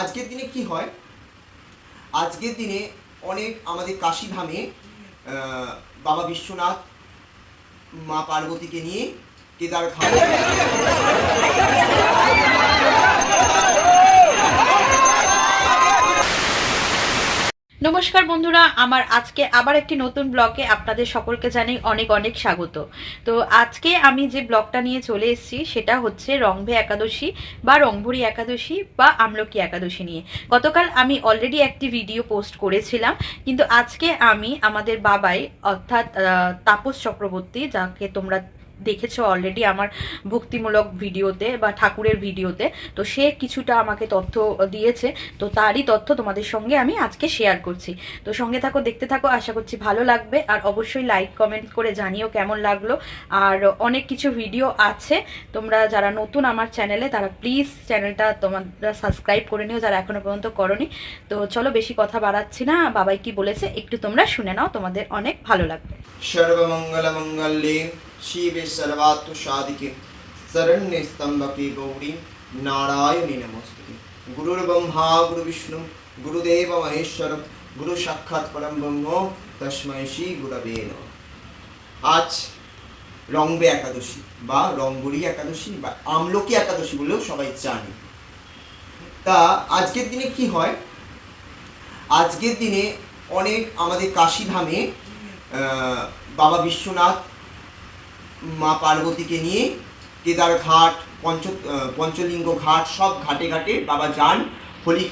আজকের দিনে কি হয়? আজকের দিনে অনেক আমাদের কাশিধামে বাবা বিশ্বনাথ মা পার্বতীকে নিয়ে কেদার ঘাট নমস্কার বন্ধুরা, আমার আজকে আবার একটি নতুন ব্লগে আপনাদের সকলকে জানাই অনেক অনেক স্বাগত। তো আজকে আমি যে ব্লগটা নিয়ে চলে এসেছি, সেটা হচ্ছে রংভে একাদশী বা রংভরি একাদশী বা আমলকি একাদশী নিয়ে। গতকাল আমি অলরেডি একটি ভিডিও পোস্ট করেছিলাম, কিন্তু আজকে আমি আমাদের বাবাই, অর্থাৎ তাপস চক্রবর্তী, যাকে তোমরা দেখেছ অলরেডি আমার ভক্তিমূলক ভিডিওতে বা ঠাকুরের ভিডিওতে। তো সে কিছুটা আমাকে তথ্য দিয়েছে। তো তারই তথ্য তোমাদের সঙ্গে আমি আজকে শেয়ার করছি। তো সঙ্গে থাকো, দেখতে থাকো, আশা করছি ভালো লাগবে। আর অবশ্যই লাইক কমেন্ট করে জানিও কেমন লাগল। আর অনেক কিছু ভিডিও আছে। তোমরা যারা নতুন আমার চ্যানেলে তারা প্লিজ চ্যানেলটা তোমরা সাবস্ক্রাইব করে নিও। যারা এখনও পর্যন্ত করনি, তো চলো বেশি কথা বাড়াচ্ছি না। বাবাই কি বলেছে, একটু তোমরা শুনে নাও। তোমাদের অনেক ভালো লাগবে। सर्वमङ्गलमङ्गल्ये शिवे सर्वात्म साधिके शरण्ये स्तम्भके गौरी नारायणी नमस्ते गुरुर्ब्रह्मा गुरुविष्णु गुरुदेव महेश्वर गुरु সাক্ষাৎ পরম ব্রহ্ম তস্মৈ শ্রী গুরবে নমঃ আজ রংবে একাদশী বা রংবরী একাদশী বা আমলকি একাদশী বলেও সবাই জানে তা আজকের দিনে কি হয় আজকের দিনে অনেক আমাদের কাশীধামে আহ, বাবা বিশ্বনাথ, মা পার্বতীকে নিয়ে কেদার ঘাট, পঞ্চ পঞ্চলিঙ্গ ঘাট, সব ঘাটে ঘাটে বাবা যান হোলি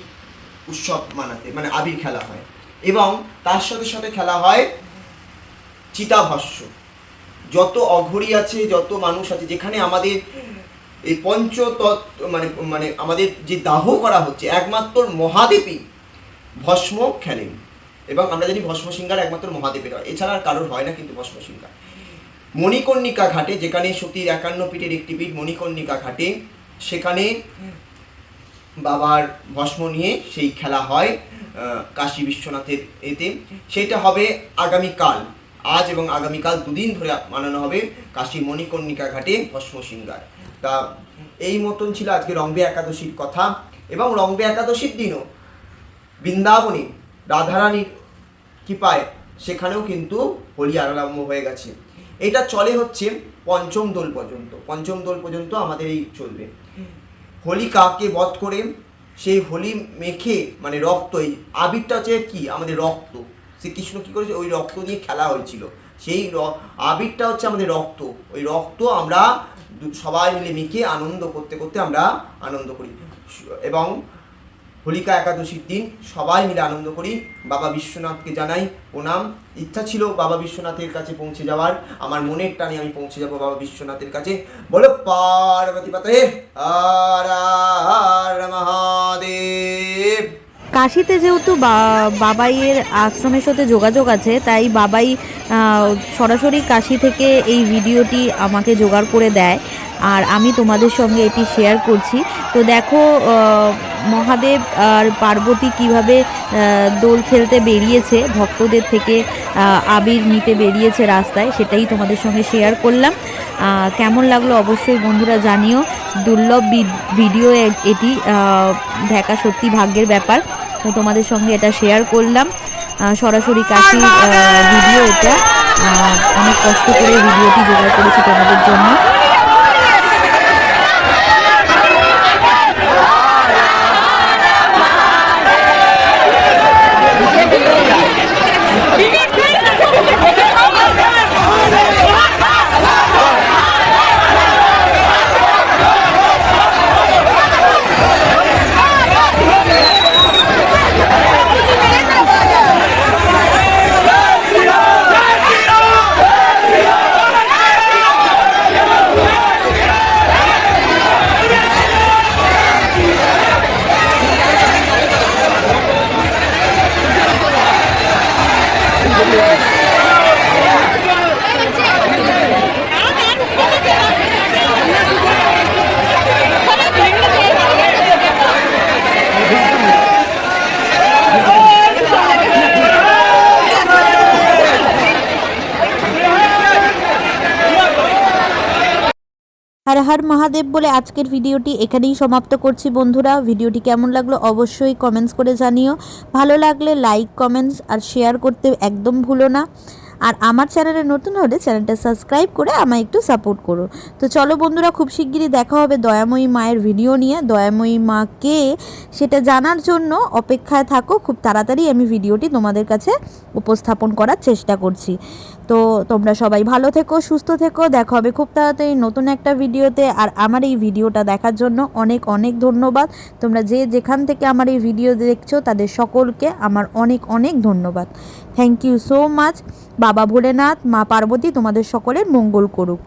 উৎসব মানাতে মানে আবির খেলা হয়। এবং তার সাথে সাথে খেলা হয় চিতাভস্য যত অঘরী আছে, যত মানুষ আছে, যেখানে আমাদের এই পঞ্চতত্ত্ব মানে মানে আমাদের যে দাহ করা হচ্ছে, একমাত্র মহাদেবী ভস্ম খেলেন। এবং আমরা জানি ভস্ম সিংহার একমাত্র মহাদেবের হয়। এছাড়া আর কারোর হয় না কিন্তু ভস্ম সিংহার মণিকর্ণিকা ঘাটে, যেখানে সতীর একান্ন পীঠের একটি পীঠ মণিকর্ণিকা ঘাটে, সেখানে বাবার ভস্ম নিয়ে সেই খেলা হয় কাশী বিশ্বনাথের এতে। সেটা হবে আগামীকাল, আজ এবং আগামীকাল দুদিন ধরে মানানো হবে কাশী মণিকর্ণিকা ঘাটে ভস্ম তা এই মতন ছিল আজকে রংবে একাদশীর কথা। এবং রংবে একাদশীর দিনও বৃন্দাবনে রাধারানীর কৃপায় সেখানেও কিন্তু হোলি আরম্ভ হয়ে গেছে। এটা চলে হচ্ছে পঞ্চম দোল পর্যন্ত। পঞ্চম দোল পর্যন্ত আমাদের এই চলবে। হোলিকাকে বধ করে? সেই হোলি মেখে মানে রক্ত, এই আবিরটা হচ্ছে কি? আমাদের রক্ত। শ্রীকৃষ্ণ কি করেছে? ওই রক্ত দিয়ে খেলা হয়েছিল। সেই আবিরটা হচ্ছে আমাদের রক্ত। ওই রক্ত আমরা সবাই মিলে মেখে আনন্দ করতে করতে আমরা আনন্দ করি। এবং হোলিকা একাদশীর দিন সবাই মিলে আনন্দ করি। বাবা বিশ্বনাথকে জানাই প্রণাম। ইচ্ছা ছিল বাবা বিশ্বনাথের কাছে পৌঁছে যাওয়ার। আমার মনের টানে আমি পৌঁছে যাব বাবা বিশ্বনাথের কাছে। বলো পার্বতী পাতে মহাদেব। কাশিতে যেহেতু বাবাইয়ের আশ্রমের সাথে যোগাযোগ আছে, তাই বাবাই সরাসরি কাশি থেকে এই ভিডিওটি আমাকে জোগাড় করে দেয়। আর আমি তোমাদের সঙ্গে এটি শেয়ার করছি। তো দেখো মহাদেব আর পার্বতী কীভাবে দোল খেলতে বেরিয়েছে, ভক্তদের থেকে আবির নিতে বেরিয়েছে রাস্তায়, সেটাই তোমাদের সঙ্গে শেয়ার করলাম। কেমন লাগল অবশ্যই বন্ধুরা জানিও। দুর্লভ ভিডিও এটি দেখা সত্যি ভাগ্যের ব্যাপার। তো তোমাদের সঙ্গে এটা শেয়ার করলাম। সরাসরি কাশির ভিডিও এটা। অনেক কষ্ট করে ভিডিওটি জোগাড় করেছি তোমাদের হর মহাদেব বলে আজকের ভিডিওটি এখানেই সমাপ্ত করছি বন্ধুরা। ভিডিওটি কেমন লাগল অবশ্যই কমেন্টস করে জানিও। ভালো লাগলে লাইক কমেন্টস আর শেয়ার করতে একদম ভুলো না। আর আমার চ্যানেলে নতুন হলে চ্যানেলটা সাবস্ক্রাইব করে আমায় একটু সাপোর্ট করো। তো চলো বন্ধুরা, খুব শিগগিরই দেখা হবে দয়াময়ী মায়ের ভিডিও নিয়ে। দয়াময়ী মা কে সেটা জানার জন্য অপেক্ষায় থাকো, খুব তাড়াতাড়ি আমি ভিডিওটি তোমাদের কাছে উপস্থাপন করার চেষ্টা করছি। তো তোমরা সবাই ভালো থেকো, সুস্থ থেকো, দেখা হবে খুব তাড়াতাড়ি নতুন একটা ভিডিওতে। আর আমার এই ভিডিওটা দেখার জন্য অনেক অনেক ধন্যবাদ। তোমরা যে যেখান থেকে আমার এই ভিডিও দেখছ, তাদের সকলকে আমার অনেক অনেক ধন্যবাদ। থ্যাংক ইউ সো মাচ বাবা ভোলেনাথ মা পার্বতী তোমাদের সকলের মঙ্গল করুক।